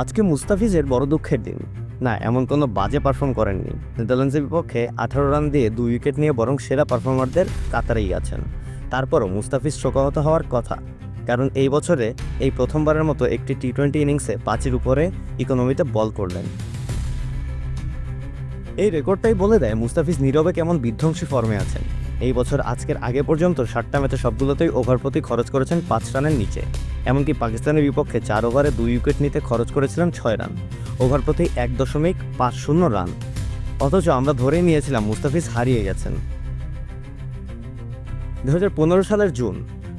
আজকে মুস্তাফিজের বড় দুঃখের দিন। না, এমন কোনো বাজে পারফর্ম করেননি। নেদারল্যান্ডসের বিপক্ষে আঠারো রান দিয়ে দুই উইকেট নিয়ে বরং সেরা পারফর্মারদের কাতারেই আছেন। তারপরও মুস্তাফিজ শোকাহত হওয়ার কথা। কারণ এই বছরে এই প্রথমবারের মতো একটি টি টোয়েন্টি ইনিংসে পাঁচের উপরে ইকোনমিতে বল করলেন। এই রেকর্ডটাই বলে দেয় মুস্তাফিজ নীরবে কেমন বিধ্বংসী ফর্মে আছেন। এই বছর আজকের আগে পর্যন্ত ষাটটা ম্যাচে সবগুলোতেই ওভার প্রতি খরচ করেছেন পাঁচ রানের নিচে। এমনকি পাকিস্তানের বিপক্ষে চার ওভারে দুই উইকেট নিতে খরচ করেছিলেন ছয় রান। ওভার প্রতি এক দশমিক পাঁচ শূন্য রান। অথচ আমরা ধরেই নিয়েছিলাম মুস্তাফিজ হারিয়ে গেছেন। দু হাজার পনেরো সালের জুন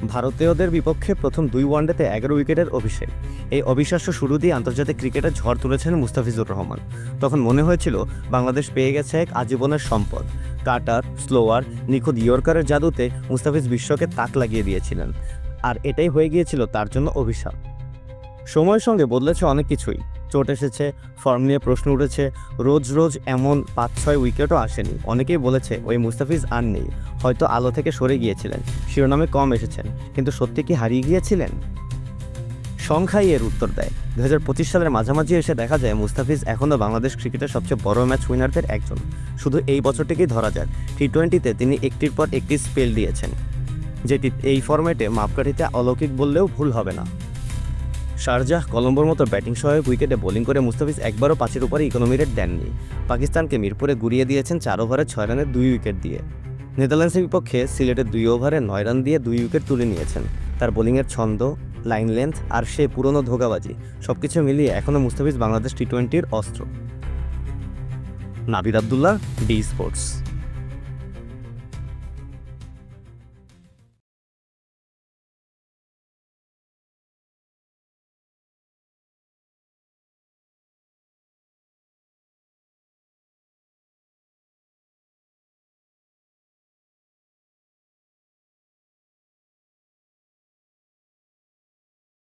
ভারতীয়দের বিপক্ষে প্রথম দুই ওয়ানডেতে এগারো উইকেটের অভিষেক। এই অবিশ্বাস্য শুরু দিয়ে আন্তর্জাতিক ক্রিকেটে ঝড় তুলেছেন মুস্তাফিজুর রহমান। তখন মনে হয়েছিল, বাংলাদেশ পেয়ে গেছে এক আজীবনের সম্পদ। কাটার, স্লোয়ার, নিখুঁত ইয়র্কারের জাদুতে মুস্তাফিজ বিশ্বকে তাক লাগিয়ে দিয়েছিলেন। আর এটাই হয়ে গিয়েছিল তার জন্য অভিশাপ। সময়ের সঙ্গে বদলেছে অনেক কিছুই। চোট এসেছে ফর্ম নিয়ে প্রশ্ন উঠেছে। রোজ রোজ এমন পাঁচ, ছয় উইকেটও আসেনি। অনেকেই বলেছে ওই মুস্তাফিজ আর নেই। হয়তো আলো থেকে সরে গিয়েছিলেন। শিরোনামে কম এসেছেন। কিন্তু সত্যি কি হারিয়ে গিয়েছিলেন? সংখ্যাই এর উত্তর দেয়। দু হাজার পঁচিশ সালের মাঝামাঝি এসে দেখা যায় মুস্তাফিজ এখনও বাংলাদেশ ক্রিকেটের সবচেয়ে বড় ম্যাচ উইনারদের একজন। শুধু এই বছরটিকেই ধরা যাক। টি টোয়েন্টিতে তিনি একটির পর একটি স্পেল দিয়েছেন। যেটি এই ফরম্যাটে মাপকাঠিতে অলৌকিক বললেও ভুল হবে না। শারজাহ কলম্বোর মতো ব্যাটিং সহায়ক উইকেটে বোলিং করে মুস্তাফিজ একবারও পাঁচের উপরে ইকোনমি রেট দেননি। পাকিস্তানকে মিরপুরে গুড়িয়ে দিয়েছেন চার ওভারে ছয় রানের দুই উইকেট দিয়ে। নেদারল্যান্ডসের বিপক্ষে সিলেটের দুই ওভারে নয় রান দিয়ে দুই উইকেট তুলে নিয়েছেন। তার বোলিংয়ের ছন্দ, লাইন লেন্থ আর সে পুরনো ধোকাবাজি সব কিছু মিলিয়ে এখনও মুস্তাফিজ বাংলাদেশ টি টোয়েন্টির অস্ত্র। Nabid Abdullah, D sports.